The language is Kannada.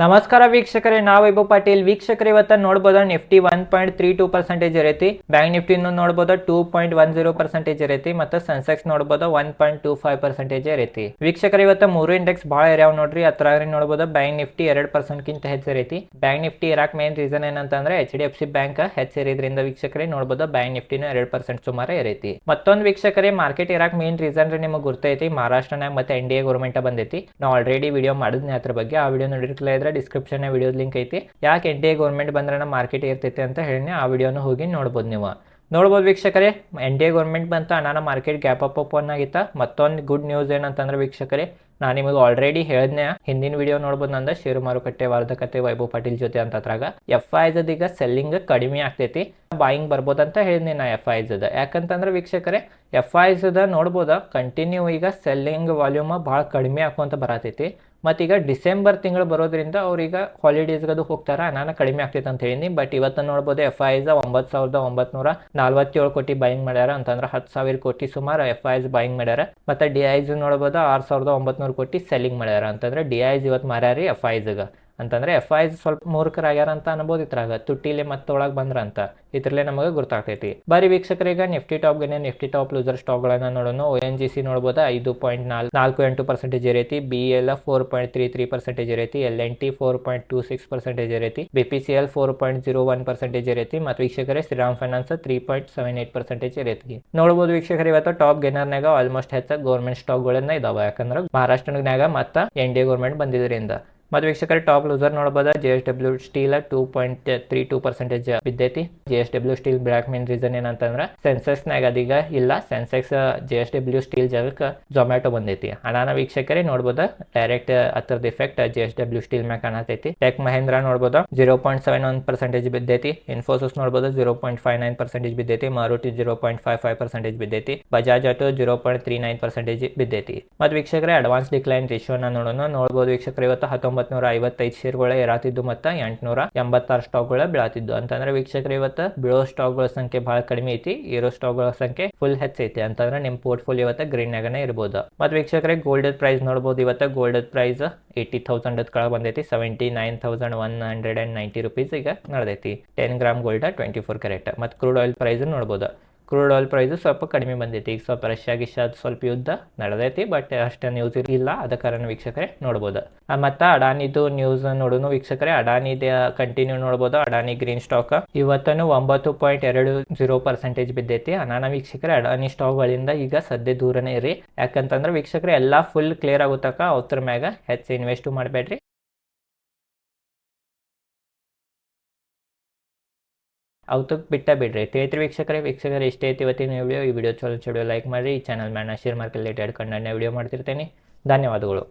ನಮಸ್ಕಾರ ವೀಕ್ಷಕರೇ, ನಾವು ವೈಭವ್ ಪಾಟೀಲ್. ವೀಕ್ಷಕರ, ಇವತ್ತ ನೋಡ್ಬೋದ Nifty one point three two percentage ಇರೈತಿ. Bank ನಿಫ್ಟಿನೂ ನೋಡ್ಬೋದ two point one zero percentage ಇರೈತಿ ಮತ್ತು ಸೆನ್ಸೆಕ್ಸ್ ನೋಡಬಹುದು one point two five percentage ಇರೈತಿ. ವೀಕ್ಷಕರ, ಇವತ್ತ ಮೂರು ಇಂಡೆಕ್ಸ್ ಬಹಳ ಇರ್ಯಾವ ನೋಡ್ರಿ. ಅದ್ರಾಗ್ರಿ ನೋಡಬಹುದು ಬ್ಯಾಂಕ್ ನಿಫ್ಟಿ ಎರಡು ಪರ್ಸೆಂಟ್ಗಿಂತ ಹೆಚ್ಚು ಇರೈತಿ. ಬ್ಯಾಂಕ್ ನಿಫ್ಟಿ ಇರಾಕ್ ಮೇನ್ ರೀಸನ್ ಏನಂತಂದ್ರೆ H D F C bank ಹೆಚ್ಚಿರೋದ್ರಿಂದ ವೀಕ್ಷಕರೇ ನೋಡಬಹುದು ಬ್ಯಾಂಕ್ ನಿಫ್ಟಿನ ಎರಡು ಪರ್ಸೆಂಟ್ ಸುಮಾರು ಇರೈತಿ. ಮತ್ತೊಂದು ವೀಕ್ಷಕರೇ, ಮಾರ್ಕೆಟ್ ಇರಾಕ್ ಮೇನ್ ರೀಸನ್ ನಿಮಗೆ ಗುರ್ತೈತಿ. ಮಹಾರಾಷ್ಟ್ರನಾಗ ಮತ್ತೆ ಎನ್ ಡಿ ಎ ಗೌರ್ಮೆಂಟ್ ಬಂದೈತಿ. ನಾವು ಆಲ್ರೆಡಿ ವಿಡಿಯೋ ಮಾಡಿದ್ನಿ ಅದ್ರ ಬಗ್ಗೆ. ಆ ವಿಡಿಯೋ ನೋಡಿರ್ಕಲ ಇದ್ರೆ ಡಿಸ್ಕ್ರಿಪ್ಷನ್ ವಿಡಿಯೋ ಲಿಂಕ್ ಐತಿ. ಯಾಕೆ ಎನ್ ಡಿ ಎ ಗೌರ್ಮೆಂಟ್ ಬಂದ್ರೆ ಮಾರ್ಕೆಟ್ ಇರ್ತೈತಿ ಅಂತ ಹೇಳಿ ಆ ವಿಡಿಯೋನ ಹೋಗಿ ನೋಡ್ಬೋದು ನೀವು. ನೋಡ್ಬೋದು ವೀಕ್ಷಕರೇ ಎನ್ ಡಿ ಎ ಗೌರ್ಮೆಂಟ್ ಬಂತ ಅನಾನ ಮಾರ್ಕೆಟ್ ಗ್ಯಾಪ್ ಅಪ್ ಓಪನ್ ಆಗಿತ್ತ. ಮತ್ತೊಂದು ಗುಡ್ ನ್ಯೂಸ್ ಏನಂತಂದ್ರೆ ವೀಕ್ಷಕರೇ, ನಾನು ನಿಮಗೆ ಆಲ್ರೆಡಿ ಹೇಳಿದ್ನೆ ಹಿಂದಿನ ವಿಡಿಯೋ ನೋಡ್ಬೋದು ನಂದ ಷೇರು ಮಾರುಕಟ್ಟೆ, ವಾರ್ಧಕತೆ, ವೈಭವ್ ಪಾಟೀಲ್ ಜೊತೆ ಅಂತ ಅದ್ರಾಗ ಎಫ್ ಐಸದ್ ಈಗ ಸೆಲ್ಲಿಂಗ್ ಕಡಿಮೆ ಆಗ್ತೈತಿ. ಬಾಯಿಂಗ್ ಬರ್ಬೋದಂತ ಹೇಳಿದ್ನಿ ನಾ ಎಫ್ ಐಸದ ಯಾಕಂತಂದ್ರೆ ವೀಕ್ಷಕರೇ ಎಫ್ ಐಸದ ನೋಡ್ಬೋದ ಕಂಟಿನ್ಯೂ ಈಗ ಸೆಲ್ಲಿಂಗ್ ವಾಲ್ಯೂಮ್ ಭಾಳ ಕಡಿಮೆ ಅಂತ ಬರತೈತಿ. ಮತ್ತೀಗ ಡಿಸೆಂಬರ್ ತಿಂಗಳು ಬರೋದ್ರಿಂದ ಅವ್ರೀಗ ಅದು ಹೋಗ್ತಾರೆ ನಾನು ಕಡಿಮೆ ಆಗ್ತೈತೆ ಅಂತ ಹೇಳಿನಿ. ಬಟ್ ಇವತ್ತು ನೋಡ್ಬೋದು ಎಫ್ ಐಸ್ ಒಂಬತ್ತು ಸಾವಿರದ ಒಂಬತ್ನೂರ ನಲ್ವತ್ತೇಳು ಕೋಟಿ ಬೈಂಗ್ ಮಾಡ್ಯಾರ, ಅಂತಂದ್ರೆ ಹತ್ತು ಸಾವಿರ ಕೋಟಿ ಸುಮಾರು ಎಫ್ ಐಸ್ ಬೈಂಗ್ ಮಾಡ್ಯಾರ. ಮತ್ತು ಡಿ ಐಸ್ ನೋಡ್ಬೋದು ಆರು ಸಾವಿರದ ಒಂಬತ್ನೂರು ಕೋಟಿ ಸೆಲ್ಲಿಂಗ್ ಮಾಡ್ಯಾರ, ಅಂತಂದ್ರೆ ಡಿ ಐಸ್ ಇವತ್ತು ಮಾರ್ಯಾರಿ ಎಫ್ ಐಸ್ಗೆ ಅಂತಂದ್ರೆ ಎಫ್ ಐಸ್ ಸ್ವಲ್ಪ ಮೂರ್ಖರಾಗ್ಯಾರ ಅಂತ ಅನ್ಬೋದು ಇತ್ರಾಗ ತುಟ್ಟಿಲೆ ಬಂದ್ರ ಅಂತ ಇದ್ರಲ್ಲೇ ನಮಗೆ ಗೊತ್ತಾಗ್ತೈತಿ ಬರೀ ವೀಕ್ಷಕರಿಗೆ ನಿಫ್ಟಿ ಟಾಪ್ಗೆ ನಿಫ್ಟಿ ಟಾಪ್ ಲೂಸರ್ ಸ್ಟಾಕ್ಗಳನ್ನ ನೋಡೋಣ ಓ ಎನ್ ಜಿ ಸಿ ನೋಡ್ಬೋದು. ಐದು ಪಾಯಿಂಟ್ ನಾಲ್ಕು ನಾಲ್ಕು ಎಂಟು percentage ಇರೈತಿ B L four point three three percentage ಇರೈತಿ L N T four point two six percentage ಇರೈತಿ B P C L four point zero one percentage ಇರೈತಿ ಮತ್ತು ವೀಕ್ಷಕರೇ Shriram finance three point seven eight percentage ಇರೈತಿ ನೋಡ್ಬೋದು ವೀಕ್ಷಕರ ಇವತ್ತು ಟಾಪ್ ಗೆನರ್ನಾಗ ಆಲ್ಮೋಸ್ಟ್ ಹೆಚ್ಚ ಗೌರ್ಮೆಂಟ್ ಸ್ಟಾಕ್ಗಳನ್ನ ಇದಾವೆ. ಯಾಕಂದ್ರೆ ಮಹಾರಾಷ್ಟ್ರನಾಗ ಮತ್ತ ಎನ್ ಡಿ ಎ ಗೌರ್ಮೆಂಟ್ ಬಂದಿದ್ರಿಂದ. ಮತ್ತು ವೀಕ್ಷಕರ ಟಾಪ್ ಲೂಸರ್ ನೋಡಬಹುದು J S W steel two point three two percentage ಬಿದ್ದೈತಿ. J S W steel block main reason ಏನಂತಂದ್ರೆ ಸೆನ್ಸೆಕ್ಸ್ನಾಗ ಅದೀಗ ಇಲ್ಲ. Sensex J S W steel ಜಾಗಕ್ಕೆ ಜೊಮ್ಯಾಟೊ ಬಂದೈತಿ. ಹಣಾನ ವೀಕ್ಷಕರೇ, ನೋಡ್ಬೋದು? ಡೈರೆಕ್ಟ್ ಹತ್ರದ effect J S W steel ಮ್ಯಾಗ ಕಾಣತೈತಿ. ಟೆಕ್ ಮಹೇಂದ್ರ ನೋಡ್ಬೋದು? Zero point seven one percentage ಬಿದ್ದೈತಿ. Infosys ನೋಡ್ಬೋದು? Zero point five nine percentage ಬಿದ್ದೈತಿ. Maruti zero point five five percentage ಬಿದ್ದೈತಿ. Bajaj auto zero point three nine percentage ಬಿದ್ದೈತಿ. ಮತ್ತು ವೀಕ್ಷಕರೇ ಅಡ್ವಾನ್ಸ್ ಡಿಕ್ಲೈನ್ ರೇಷಿಯೋನ ನೋಡೋಣ. ನೋಡ್ಬೋದು ವೀಕ್ಷಕರು, ಇವತ್ತು ಹತ್ತೊಂಬತ್ತು ನೂರ ಐವತ್ತೈದು ಶೇರ್ಗಳೇ ಏರಾತಿದ್ದು ಮತ್ತು ಎಂಟುನೂರ ಎಂಬತ್ತಾರು ಸ್ಟಾಕ್ಗಳೇ ಬೀಳಾತಿದ್ದು. ಅಂತಂದ್ರೆ ವೀಕ್ಷಕರು, ಇವತ್ತು ಬೀಳೋ ಸ್ಟಾಕ್ಗಳ ಸಂಖ್ಯೆ ಬಹಳ ಕಡಿಮೆ ಐತಿ. ಇರೋ ಸ್ಟಾಕ್ಗಳ ಸಂಖ್ಯೆ ಫುಲ್ ಹೆಚ್ಚೈತಿ ಅಂತಂದ್ರೆ ನಿಮ್ಮ ಪೋರ್ಟ್ಫೋಲಿಯೋ ಇವತ್ತು ಗ್ರೀನ್ಯಾಗನೇ ಇರ್ಬೋದು. ಮತ್ತು ವೀಕ್ಷಕರೇ ಗೋಲ್ಡ್ ಪ್ರೈಸ್ ನೋಡ್ಬೋದು. ಇವತ್ತು ಗೋಲ್ಡ್ ಪ್ರೈಸ್ ಏಯ್ಟಿ ತೌಸಂಡ್ ಕೆಳಗೆ ಬಂದೈತಿ. Seventy nine thousand one hundred and ninety rupees ಈಗ ನಡೆದೈತಿ. Ten gram gold twenty four carat ಮತ್ತು ಕ್ರೂಡ್ ಆಯಿಲ್ ಪ್ರೈಸ್ ನೋಡ್ಬೋದು. ಕ್ರೂಡ್ ಆಯಿಲ್ ಪ್ರೈಸು ಸ್ವಲ್ಪ ಕಡಿಮೆ ಬಂದೈತಿ ಈಗ ಸ್ವಲ್ಪ ರಷ್ಯಾ ಗಿಷ್ಯಾ ಸ್ವಲ್ಪ ಯುದ್ಧ ನಡೆದೈತಿ ಬಟ್ ಅಷ್ಟು ನ್ಯೂಸ್ ಇಲ್ಲ. ಅದ ಕಾರಣ ವೀಕ್ಷಕರೇ ನೋಡ್ಬೋದು. ಮತ್ತು ಅಡಾನಿದು ನ್ಯೂಸ್ ನೋಡೋನು ವೀಕ್ಷಕರೇ, ಅಡಾನಿದ ಕಂಟಿನ್ಯೂ ನೋಡ್ಬೋದು. ಅಡಾನಿ ಗ್ರೀನ್ ಸ್ಟಾಕ್ ಇವತ್ತನು ಒಂಬತ್ತು ಪಾಯಿಂಟ್ ಎರಡು ಜೀರೋ ಪರ್ಸೆಂಟೇಜ್ ಬಿದ್ದೈತಿ. ಅನಾನ ವೀಕ್ಷಕರೇ, ಅಡಾನಿ ಸ್ಟಾಕ್ಗಳಿಂದ ಈಗ ಸದ್ಯ ದೂರನೇ ಇರಿ. ಯಾಕಂತಂದ್ರೆ ವೀಕ್ಷಕರೇ, ಎಲ್ಲ ಫುಲ್ ಕ್ಲಿಯರ್ ಆಗುತ್ತಕ ಅವ್ರ ಮ್ಯಾಗ ಹೆಚ್ಚು ಇನ್ವೆಸ್ಟ್ ಮಾಡಬೇಡ್ರಿ. ಅವತ್ತಕ್ಕೆ ಬಿಟ್ಟ ಬಿಡ್ರಿ ತಿಳಿತ್ರಿ ವೀಕ್ಷಕರೇ ವೀಕ್ಷಕರು ಇಷ್ಟೇ ಐತಿ ಇವತ್ತಿನ ವಿಡಿಯೋ ಈ ವಿಡಿಯೋ ಚಲೋ ಚಲೋ ಲೈಕ್ ಮಾಡಿರಿ. ಈ ಚಾನಲ್ ಮ್ಯಾನ ಶೇರ್ ಮಾರ್ಕೆಟ್ ರಿಲೇಟೆಡ್ ನಾನು ವಿಡಿಯೋ ಮಾಡ್ತಿರ್ತೇನೆ. ಧನ್ಯವಾದಗಳು.